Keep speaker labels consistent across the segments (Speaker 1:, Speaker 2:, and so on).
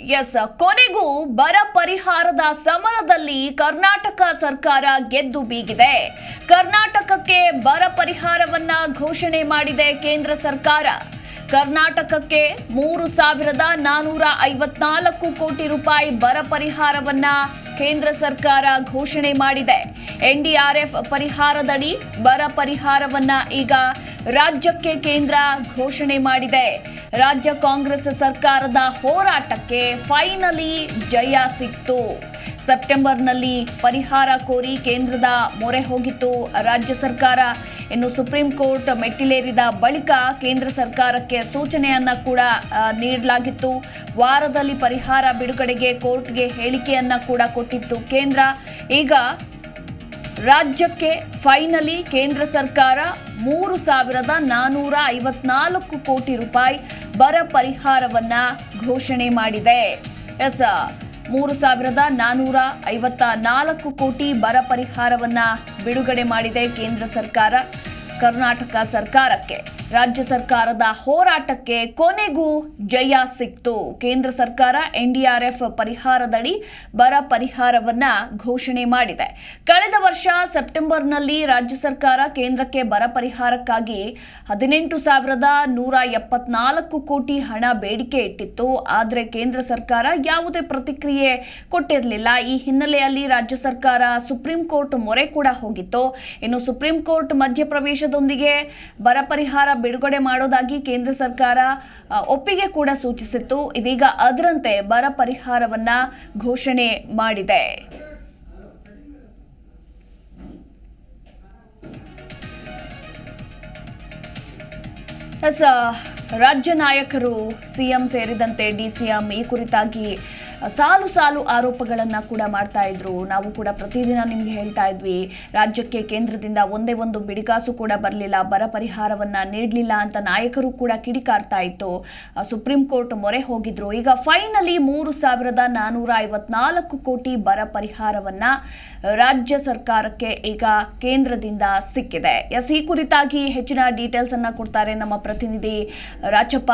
Speaker 1: S, ಕೊನೆಗೂ ಬರ ಪರಿಹಾರದ ಸಮರದಲ್ಲಿ ಕರ್ನಾಟಕ ಸರ್ಕಾರ ಗೆದ್ದು ಬೀಗಿದೆ. ಕರ್ನಾಟಕಕ್ಕೆ ಬರ ಪರಿಹಾರವನ್ನ ಘೋಷಣೆ ಮಾಡಿದೆ ಕೇಂದ್ರ ಸರ್ಕಾರ. ಕರ್ನಾಟಕಕ್ಕೆ ಮೂರು ಸಾವಿರದ ನಾನೂರ ಐವತ್ನಾಲ್ಕು ಕೋಟಿ ರೂಪಾಯಿ ಬರ ಪರಿಹಾರವನ್ನ ಕೇಂದ್ರ ಸರ್ಕಾರ ಘೋಷಣೆ ಮಾಡಿದೆ. ಎನ್ಡಿಆರ್ಎಫ್ ಪರಿಹಾರದಡಿ ಬರ ಪರಿಹಾರವನ್ನ ಈಗ ರಾಜ್ಯಕ್ಕೆ ಕೇಂದ್ರ ಘೋಷಣೆ ಮಾಡಿದೆ. ರಾಜ್ಯ ಕಾಂಗ್ರೆಸ್ ಸರ್ಕಾರದ ಹೋರಾಟಕ್ಕೆ ಫೈನಲಿ ಜಯ ಸಿಕ್ತು. ಸೆಪ್ಟೆಂಬರ್ನಲ್ಲಿ ಪರಿಹಾರ ಕೋರಿ ಕೇಂದ್ರದ ಮೊರೆ ಹೋಗಿತ್ತು ರಾಜ್ಯ ಸರ್ಕಾರ. ಇನ್ನು ಸುಪ್ರೀಂ ಕೋರ್ಟ್ ಮೆಟ್ಟಿಲೇರಿದ ಬಳಿಕ ಕೇಂದ್ರ ಸರ್ಕಾರಕ್ಕೆ ಸೂಚನೆಯನ್ನ ಕೂಡ ನೀಡಲಾಗಿತ್ತು. ವಾರದಲ್ಲಿ ಪರಿಹಾರ ಬಿಡುಗಡೆಗೆ ಕೋರ್ಟ್ಗೆ ಹೇಳಿಕೆಯನ್ನು ಕೂಡ ಕೊಟ್ಟಿತ್ತು ಕೇಂದ್ರ. ಈಗ ರಾಜ್ಯಕ್ಕೆ ಫೈನಲಿ ಕೇಂದ್ರ ಸರ್ಕಾರ ಮೂರು ಸಾವಿರದ ನಾನೂರ ಐವತ್ನಾಲ್ಕು ಕೋಟಿ ರೂಪಾಯಿ ಬರ ಪರಿಹಾರವನ್ನ ಘೋಷಣೆ ಮಾಡಿದೆ. ಎಸ್, ಮೂರು ಸಾವಿರದ ನಾನೂರ ಐವತ್ತ ನಾಲ್ಕು ಕೋಟಿ ಬರ ಪರಿಹಾರವನ್ನ ಬಿಡುಗಡೆ ಮಾಡಿದೆ ಕೇಂದ್ರ ಸರ್ಕಾರ, ಕರ್ನಾಟಕ ಸರ್ಕಾರಕ್ಕೆ. ರಾಜ್ಯ ಸರ್ಕಾರದ ಹೋರಾಟಕ್ಕೆ ಕೊನೆಗೂ ಜಯ ಸಿಕ್ತು. ಕೇಂದ್ರ ಸರ್ಕಾರ ಎನ್ಡಿಆರ್ಎಫ್ ಪರಿಹಾರದಡಿ ಬರ ಪರಿಹಾರವನ್ನ ಘೋಷಣೆ ಮಾಡಿದೆ. ಕಳೆದ ವರ್ಷ ಸೆಪ್ಟೆಂಬರ್ನಲ್ಲಿ ರಾಜ್ಯ ಸರ್ಕಾರ ಕೇಂದ್ರಕ್ಕೆ ಬರ ಪರಿಹಾರಕ್ಕಾಗಿ ಹದಿನೆಂಟು ಸಾವಿರದ ನೂರ ಎಪ್ಪತ್ನಾಲ್ಕು ಕೋಟಿ ಹಣ ಬೇಡಿಕೆ ಇಟ್ಟಿತ್ತು. ಆದರೆ ಕೇಂದ್ರ ಸರ್ಕಾರ ಯಾವುದೇ ಪ್ರತಿಕ್ರಿಯೆ ಕೊಟ್ಟಿರಲಿಲ್ಲ. ಈ ಹಿನ್ನೆಲೆಯಲ್ಲಿ ರಾಜ್ಯ ಸರ್ಕಾರ ಸುಪ್ರೀಂ ಕೋರ್ಟ್ ಮೊರೆ ಕೂಡ ಹೋಗಿತ್ತು. ಇನ್ನು ಸುಪ್ರೀಂ ಕೋರ್ಟ್ ಮಧ್ಯಪ್ರವೇಶದೊಂದಿಗೆ ಬರ ಪರಿಹಾರ ಬಿಡುಗಡೆ ಮಾಡೋದಾಗಿ ಕೇಂದ್ರ ಸರ್ಕಾರ ಒಪ್ಪಿಗೆ ಕೂಡ ಸೂಚಿಸಿತ್ತು. ಇದೀಗ ಅದರಂತೆ ಬರ ಪರಿಹಾರವನ್ನ ಘೋಷಣೆ ಮಾಡಿದೆ. ರಾಜ್ಯ ನಾಯಕರು ಸಿಎಂ ಸೇರಿದಂತೆ ಡಿಸಿಎಂ ಈ ಕುರಿತಾಗಿ ಸಾಲು ಸಾಲು ಆರೋಪಗಳನ್ನು ಕೂಡ ಮಾಡ್ತಾ ಇದ್ರು. ನಾವು ಕೂಡ ಪ್ರತಿದಿನ ನಿಮ್ಗೆ ಹೇಳ್ತಾ ಇದ್ವಿ, ರಾಜ್ಯಕ್ಕೆ ಕೇಂದ್ರದಿಂದ ಒಂದೇ ಒಂದು ಬಿಡಿಗಾಸು ಕೂಡ ಬರಲಿಲ್ಲ, ಬರ ಪರಿಹಾರವನ್ನ ನೀಡಲಿಲ್ಲ ಅಂತ ನಾಯಕರು ಕೂಡ ಕಿಡಿಕಾರ್ತಾ ಇತ್ತು. ಸುಪ್ರೀಂ ಕೋರ್ಟ್ ಮೊರೆ ಹೋಗಿದ್ರು. ಈಗ ಫೈನಲಿ ಮೂರು ಸಾವಿರದ ನಾನೂರ ಐವತ್ನಾಲ್ಕು ಕೋಟಿ ಬರ ಪರಿಹಾರವನ್ನ ರಾಜ್ಯ ಸರ್ಕಾರಕ್ಕೆ ಈಗ ಕೇಂದ್ರದಿಂದ ಸಿಕ್ಕಿದೆ. ಎಸ್, ಈ ಕುರಿತಾಗಿ ಹೆಚ್ಚಿನ ಡೀಟೇಲ್ಸ್ ಅನ್ನ ಕೊಡ್ತಾರೆ ನಮ್ಮ ಪ್ರತಿನಿಧಿ ರಾಜಪ್ಪ.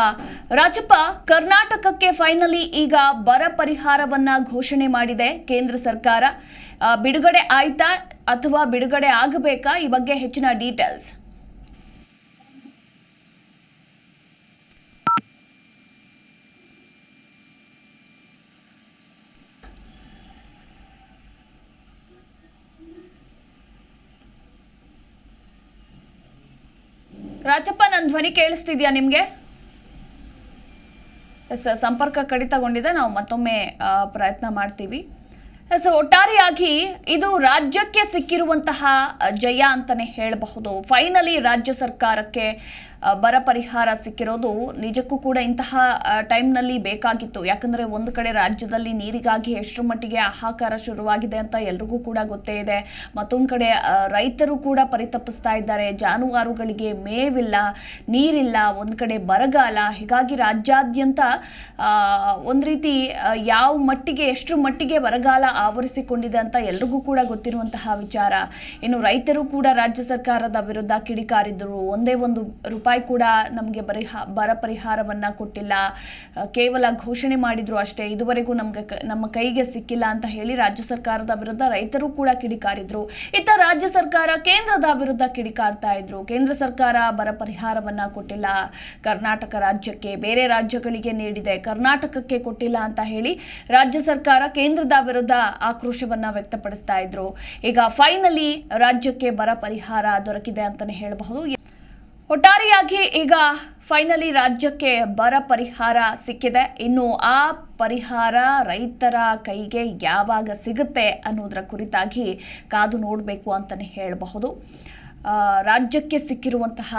Speaker 1: ರಾಜಪ್ಪ, ಕರ್ನಾಟಕಕ್ಕೆ ಫೈನಲಿ ಈಗ ಬರ ಪರಿಹಾರವನ್ನ ಘೋಷಣೆ ಮಾಡಿದೆ ಕೇಂದ್ರ ಸರ್ಕಾರ. ಬಿಡುಗಡೆ ಆಯ್ತಾ ಅಥವಾ ಬಿಡುಗಡೆ ಆಗಬೇಕಾ? ಈ ಬಗ್ಗೆ ಹೆಚ್ಚಿನ ಡೀಟೇಲ್ಸ್. ರಾಜಪ್ಪ ನನ್ನ ಧ್ವನಿ ಕೇಳಿಸ್ತಿದ್ಯಾ ನಿಮಗೆ? ಸಂಪರ್ಕ ಕಡಿತಗೊಂಡಿದೆ. ನಾವು ಮತ್ತೊಮ್ಮೆ ಪ್ರಯತ್ನ ಮಾಡ್ತೀವಿ. ಎಸ್ ಒಟ್ಟಾರೆಯಾಗಿ ಇದು ರಾಜ್ಯಕ್ಕೆ ಸಿಕ್ಕಿರುವಂತಹ ಜಯ ಅಂತಾನೆ ಹೇಳಬಹುದು. ಫೈನಲಿ ರಾಜ್ಯ ಸರ್ಕಾರಕ್ಕೆ ಬರ ಪರಿಹಾರ ಸಿಕ್ಕಿರೋದು ನಿಜಕ್ಕೂ ಕೂಡ ಇಂತಹ ಟೈಮ್ನಲ್ಲಿ ಬೇಕಾಗಿತ್ತು. ಯಾಕಂದರೆ ಒಂದು ಕಡೆ ರಾಜ್ಯದಲ್ಲಿ ನೀರಿಗಾಗಿ ಎಷ್ಟರ ಮಟ್ಟಿಗೆ ಹಾಹಾಕಾರ ಶುರುವಾಗಿದೆ ಅಂತ ಎಲ್ರಿಗೂ ಕೂಡ ಗೊತ್ತೇ ಇದೆ. ಮತ್ತೊಂದು ಕಡೆ ರೈತರು ಕೂಡ ಪರಿತಪಿಸ್ತಾ ಇದ್ದಾರೆ. ಜಾನುವಾರುಗಳಿಗೆ ಮೇವಿಲ್ಲ, ನೀರಿಲ್ಲ, ಒಂದು ಕಡೆ ಬರಗಾಲ. ಹೀಗಾಗಿ ರಾಜ್ಯಾದ್ಯಂತ ಒಂದು ರೀತಿ ಯಾವ ಮಟ್ಟಿಗೆ, ಎಷ್ಟರ ಮಟ್ಟಿಗೆ ಬರಗಾಲ ಆವರಿಸಿಕೊಂಡಿದೆ ಅಂತ ಎಲ್ರಿಗೂ ಕೂಡ ಗೊತ್ತಿರುವಂತಹ ವಿಚಾರ. ಇನ್ನು ರೈತರು ಕೂಡ ರಾಜ್ಯ ಸರ್ಕಾರದ ವಿರುದ್ಧ ಕಿಡಿಕಾರಿದ್ರು. ಒಂದೇ ಒಂದು ರೂಪಾಯಿ ಕೂಡ ನಮಗೆ ಬರ ಪರಿಹಾರವನ್ನ ಕೊಟ್ಟಿಲ್ಲ. ಕೇವಲ ಘೋಷಣೆ ಮಾಡಿದ್ರು ಅಷ್ಟೇ. ಇದುವರೆಗೂ ನಮಗೆ ನಮ್ಮ ಕೈಗೆ ಸಿಕ್ಕಿಲ್ಲ ಅಂತ ಹೇಳಿ ರಾಜ್ಯ ಸರ್ಕಾರದ ವಿರುದ್ಧ ರೈತರು ಕೂಡ ಕಿಡಿಕಾರಿದ್ರು. ಇತ್ತ ರಾಜ್ಯ ಸರ್ಕಾರ ಕೇಂದ್ರದ ವಿರುದ್ಧ ಕಿಡಿಕಾರ್ತಾ ಇದ್ರು. ಕೇಂದ್ರ ಸರ್ಕಾರ ಬರ ಪರಿಹಾರವನ್ನ ಕೊಟ್ಟಿಲ್ಲ. ಕರ್ನಾಟಕ ರಾಜ್ಯಕ್ಕೆ ಬೇರೆ ರಾಜ್ಯಗಳಿಗೆ ನೀಡಿದೆ. ಕರ್ನಾಟಕಕ್ಕೆ ಕೊಟ್ಟಿಲ್ಲ ಅಂತ ಹೇಳಿ ರಾಜ್ಯ ಸರ್ಕಾರ ಕೇಂದ್ರದ ವಿರುದ್ಧ ಆಕ್ರೋಶವನ್ನ ವ್ಯಕ್ತಪಡಿಸ್ತಾ ಇದ್ರು. ಈಗ ಫೈನಲಿ ರಾಜ್ಯಕ್ಕೆ ಬರ ಪರಿಹಾರ ದೊರಕಿದೆ ಅಂತಾನೆ ಹೇಳಬಹುದು. ಒಟ್ಟಾರೆಯಾಗಿ ಈಗ ಫೈನಲಿ ರಾಜ್ಯಕ್ಕೆ ಬರ ಪರಿಹಾರ ಸಿಕ್ಕಿದೆ. ಇನ್ನು ಆ ಪರಿಹಾರ ರೈತರ ಕೈಗೆ ಯಾವಾಗ ಸಿಗುತ್ತೆ ಅನ್ನೋದರ ಕುರಿತಾಗಿ ಕಾದು ನೋಡಬೇಕು ಅಂತಲೇ ಹೇಳಬಹುದು. ರಾಜ್ಯಕ್ಕೆ ಸಿಕ್ಕಿರುವಂತಹ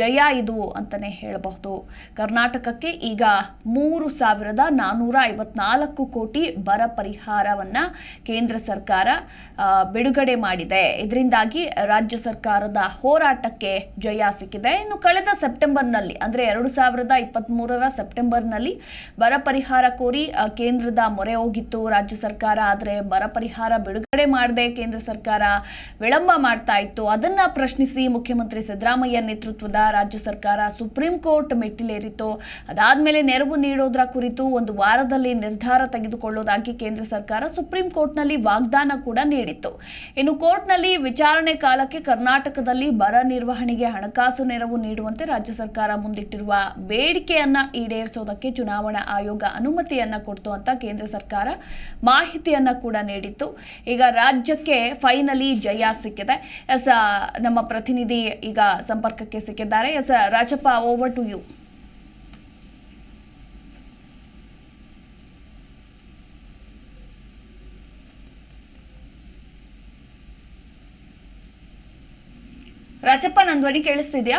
Speaker 1: ಜಯ ಇದು ಅಂತಲೇ ಹೇಳಬಹುದು. ಕರ್ನಾಟಕಕ್ಕೆ ಈಗ ಮೂರು ಸಾವಿರದ ನಾನ್ನೂರ ಐವತ್ನಾಲ್ಕು ಕೋಟಿ ಬರ ಪರಿಹಾರವನ್ನು ಕೇಂದ್ರ ಸರ್ಕಾರ ಬಿಡುಗಡೆ ಮಾಡಿದೆ. ಇದರಿಂದಾಗಿ ರಾಜ್ಯ ಸರ್ಕಾರದ ಹೋರಾಟಕ್ಕೆ ಜಯ ಸಿಕ್ಕಿದೆ. ಇನ್ನು ಕಳೆದ ಸೆಪ್ಟೆಂಬರ್ನಲ್ಲಿ, ಅಂದರೆ ಎರಡು ಸಾವಿರದ ಇಪ್ಪತ್ತ್ಮೂರರ ಸೆಪ್ಟೆಂಬರ್ನಲ್ಲಿ ಬರ ಪರಿಹಾರ ಕೋರಿ ಕೇಂದ್ರದ ಮೊರೆ ಹೋಗಿತ್ತು. ರಾಜ್ಯ ಸರ್ಕಾರ ಆದರೆ ಬರ ಪರಿಹಾರ ಬಿಡುಗಡೆ ಮಾಡದೆ ಕೇಂದ್ರ ಸರ್ಕಾರ ವಿಳಂಬ ಮಾಡ್ತಾ ಇತ್ತು. ಅದನ್ನ ಪ್ರಶ್ನಿಸಿ ಮುಖ್ಯಮಂತ್ರಿ ಸಿದ್ದರಾಮಯ್ಯ ನೇತೃತ್ವದ ರಾಜ್ಯ ಸರ್ಕಾರ ಸುಪ್ರೀಂ ಕೋರ್ಟ್ ಮೆಟ್ಟಿಲೇರಿತ್ತು. ಅದಾದ್ಮೇಲೆ ನೆರವು ನೀಡೋದ್ರ ಕುರಿತು ಒಂದು ವಾರದಲ್ಲಿ ನಿರ್ಧಾರ ತೆಗೆದುಕೊಳ್ಳೋದಾಗಿ ಕೇಂದ್ರ ಸರ್ಕಾರ ಸುಪ್ರೀಂ ಕೋರ್ಟ್ನಲ್ಲಿ ವಾಗ್ದಾನ ಕೂಡ ನೀಡಿತ್ತು. ಇನ್ನು ಕೋರ್ಟ್ನಲ್ಲಿ ವಿಚಾರಣೆ ಕಾಲಕ್ಕೆ ಕರ್ನಾಟಕದಲ್ಲಿ ಬರ ನಿರ್ವಹಣೆಗೆ ಹಣಕಾಸು ನೆರವು ನೀಡುವಂತೆ ರಾಜ್ಯ ಸರ್ಕಾರ ಮುಂದಿಟ್ಟಿರುವ ಬೇಡಿಕೆಯನ್ನ ಈಡೇರಿಸೋದಕ್ಕೆ ಚುನಾವಣಾ ಆಯೋಗ ಅನುಮತಿಯನ್ನ ಕೊಡ್ತು ಅಂತ ಕೇಂದ್ರ ಸರ್ಕಾರ ಮಾಹಿತಿಯನ್ನ ಕೂಡ ನೀಡಿತ್ತು. ಈಗ ರಾಜ್ಯಕ್ಕೆ ಫೈನಲಿ ಜಯ ಸಿಕ್ಕಿದೆ. ಆ, ನಮ್ಮ ಪ್ರತಿನಿಧಿ ಈಗ ಸಂಪರ್ಕಕ್ಕೆ ಸಿಕ್ಕಿದ್ದಾರೆ. S Rajappa over to you Rajappa ನನ್ನ ಧ್ವನಿ ಕೇಳಿಸ್ತಿದ್ಯಾ?